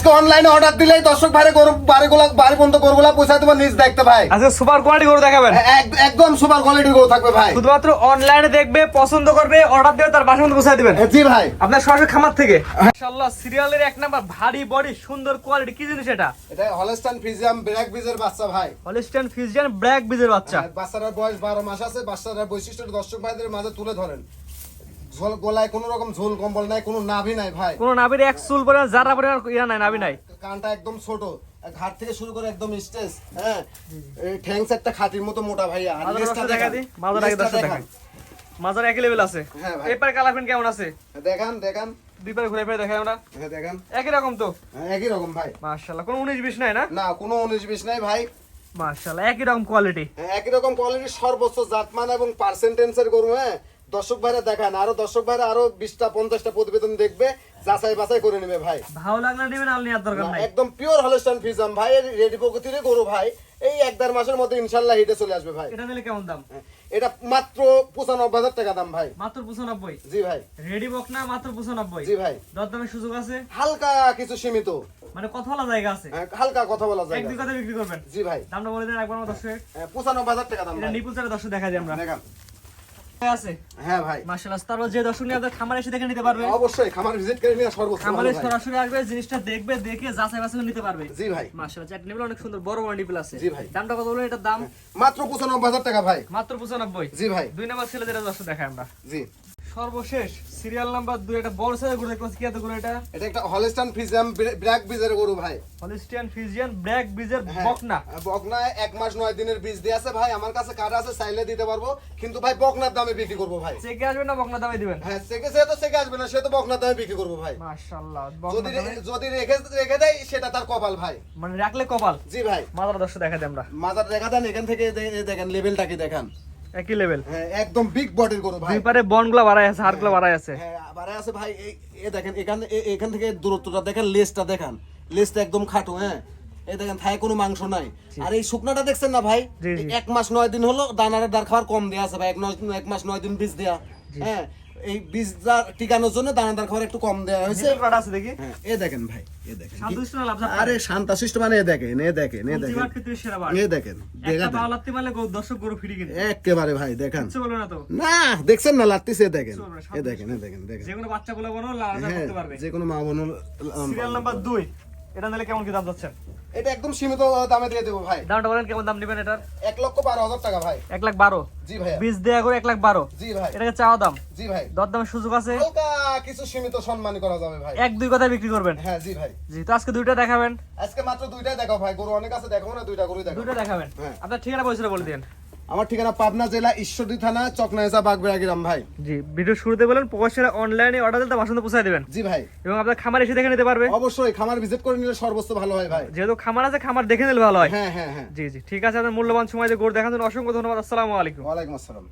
আজকে অনলাইনে অর্ডার দিলেই দর্শক ভাইরে গরু বাড়িগুলা বাড়ি পর্যন্ত গরুগুলা তোমার নিজ দেখতে ভাই। সুপার কোয়ালিটি গরু দেখাবেন। একদম সুপার কোয়ালিটির গরু থাকবে ভাই। শুধুমাত্র অনলাইনে দেখবে পছন্দ করবে অর্ডার দেবে তার বাসা দিবেন। জি ভাই। আপনার সরাসরি খামার থেকে। সিরিয়ালের এক নাম্বার ভারী বডি সুন্দর কোয়ালিটি কি জিনিস এটা? এটা হলস্টাইন ফ্রিজিয়াম ব্ল্যাক বিজের বাচ্চা ভাই। হলিস্টান ফিজিয়ান ব্ল্যাক বিজের বাচ্চা। হ্যাঁ, বাচ্চাটার বয়স বারো মাস আছে বাচ্চাটার বৈশিষ্ট্য দর্শক ভাইদের মাঝে তুলে ধরেন। ঝোল গলায় কোনো রকম ঝোল কম্বল নাই কোনো নাভি নাই ভাই। কোন নাবির এক চুল পরে যারা পরে ইয়া নাই নাবি নাই। কানটা একদম ছোট ঘাট থেকে শুরু করে একদম স্টেজ হ্যাঁ? একটা খাটির মতো মোটা ভাইয়া আর লেজটা দেখা দি মাজার আগে দর্শক মাজার একই লেভেল আছে। হ্যাঁ ভাই। এরপরে কালাফিন কেমন আছে? দেখান দেখান। ঘুরে ফিরে দেখাই আমরা। হ্যাঁ দেখান। একই রকম তো? হ্যাঁ, একই রকম ভাই। মাশাআল্লাহ কোন উনিশ বিশ নাই না? না কোনো উনিশ বিশ নাই ভাই। মাশাআল্লাহ একই রকম কোয়ালিটি হ্যাঁ, একই রকম কোয়ালিটির সর্বোচ্চ জাতমান এবং পার্সেন্টেন্সের গরু হ্যাঁ? দর্শক ভাইরা দেখান আরও দর্শক ভাইরা আরও বিশটা পঞ্চাশটা প্রতিবেদন দেখবে যাচাই বাছাই করে নেবে ভাই। ভালো লাগলে নেবেন আর নেওয়ার দরকার নাই। একদম পিওর হলস্টান ফিজাম ভাই রেডি প্রকৃতির গরু ভাই এই এক দেড় মাসের মধ্যে ইনশাল্লাহ হিটে চলে আসবে ভাই। এটা নিলে কেমন দাম? হ্যাঁ, এটা মাত্র পঁচানব্বই হাজার টাকা দাম ভাই। মাত্র পঁচানব্বই? জি ভাই। রেডি বক না মাত্র পঁচানব্বই? জি ভাই। দরদামের সুযোগ আছে? হালকা কিছু সীমিত। মানে কথা বলা জায়গা আছে? হ্যাঁ, হালকা কথা বলা যায় এক দুই কথা বিক্রি করবেন? জি ভাই। দামটা বলে দেন একবার আমার দর্শক হ্যাঁ, পঁচানব্বই হাজার টাকা দাম এটা নিপুল চারে দর্শক দেখা যায় আমরা। দেখান। আছে? হ্যাঁ ভাই। মাশাআল্লাহ তারপর যে দর্শক নিয়ে খামারে এসে দেখে নিতে পারবে। অবশ্যই খামার ভিজিট করে নিয়ে সর্বোচ্চ খামারে সরাসরি আসবে জিনিসটা দেখবে দেখে যাচাই বাছাই নিতে পারবে। জি ভাই। মাশাআল্লাহ নিপুল অনেক সুন্দর বড় আছে। জি ভাই। দামটা কত বলবেন এটার দাম? মাত্র পঁচানব্বই হাজার টাকা ভাই। মাত্র পঁচানব্বই। জি ভাই। দুই নাম্বার ছেলে যেটা দর্শক দেখায় আমরা। জি। সর্বশেষ সিরিয়াল নাম্বার বড় সাইজের গরু পাচ্ছি। কি এত গরু এটা? এটা একটা হলস্টান ব্ল্যাক বিজের গরু ভাই। হলিস্টিয়ান ফিজিয়ান ব্ল্যাক বিজের বকনা। বকনা এক মাস নয় দিনের বীজ দিয়ে আছে ভাই। আমার কাছে কার্ড আছে চাইলে দিতে পারব। কিন্তু ভাই বকনার দামে বিক্রি করব ভাই। চেকে আসবে না বকনা দামে দিবেন। হ্যাঁ সেকে সে তো সেকে আসবে না সে তো বকনার দামে বিক্রি করব ভাই। মাশাআল্লাহ যদি যদি রেখে রেখে দেয় সেটা তার কপাল ভাই। মানে রাখলে কপাল। জি ভাই। মাদার দর্শক দেখা দেয় আমরা। দেখা দেন এখান থেকে দেখেন লেভেলটা কি দেখান। একই লেভেল হ্যাঁ একদম বিগ বডির গরু ভাই। দুই পারে বনগুলো বাড়াই আছে হাড়গুলো বাড়াই আছে। হ্যাঁ বাড়াই আছে ভাই এই- এ দেখেন এখান এখান থেকে দূরত্বটা দেখেন লেজটা দেখেন। লেজটা একদম খাটো হ্যাঁ। এই দেখেন থায় কোনো মাংস নাই। আর এই শুকনাটা দেখছেন না ভাই। এক মাস নয় দিন হলো দানার দার খাবার কম দেয়া আছে ভাই। এক মাস নয় দিন বীজ দেয়া। হ্যাঁ এই বীজটা টিকানোর জন্য দানাদার খাবার একটু কম দেয়া হয়েছে। আছে দেখি। হ্যাঁ এ দেখেন ভাই এ দেখেন। না লাভ মানে এ দেখেন এ দেখেন এ দেখেন। এ দেখেন একেবারে ভাই দেখেন। না দেখছেন না লাত্তিছে এ দেখেন। এ দেখেন এ দেখেন দেখেন। যে কোনো বাচ্চা বলে বলো হ্যাঁ যে কোনো মা বোন সিরিয়াল নাম্বার দুই। এটা নিলে কেমন কি দাম যাচ্ছেন এটা একদম সীমিত দামে দিয়ে দেবো ভাই। দামটা বলেন কেমন দাম নেবেন এটার? এক লক্ষ বারো হাজার টাকা ভাই। এক লাখ বারো? জি ভাই বীজ দেয়া করে এক লাখ বারো? জি ভাই। এটাকে চাওয়া দাম? জি ভাই। দর দামের সুযোগ আছে? হালকা কিছু সীমিত সম্মান করা যাবে ভাই। এক দুই কথা বিক্রি করবেন? হ্যাঁ জি ভাই। জি তো আজকে দুইটা দেখাবেন? আজকে মাত্র দুইটাই দেখাও ভাই। গরু অনেক আছে দেখাবো না দুইটা গরুই দেখাও। দুইটা দেখাবেন? হ্যাঁ। আপনার ঠিকানা পয়সাটা বলে দিন। আমার ঠিকানা পাবনা জেলা ঈশ্বরদী থানা চকনাইজা বাগবেড়া গ্রাম ভাই। জি ভিডিও শুরুতে বলেন প্রকাশের অনলাইনে অর্ডার দিতে বাসন্ত পৌঁছায় দেবেন। জি ভাই। এবং আপনার খামার এসে দেখে নিতে পারবে। অবশ্যই খামার ভিজিট করে নিলে সর্বোচ্চ ভালো হয় ভাই। যেহেতু খামার আছে খামার দেখে নিলে ভালো হয়। হ্যাঁ হ্যাঁ হ্যাঁ। জি জি ঠিক আছে আপনার মূল্যবান সময় যে গোর দেখানোর জন্য অসংখ্য ধন্যবাদ আসসালামু আলাইকুম। ওয়ালাইকুম আসসালাম।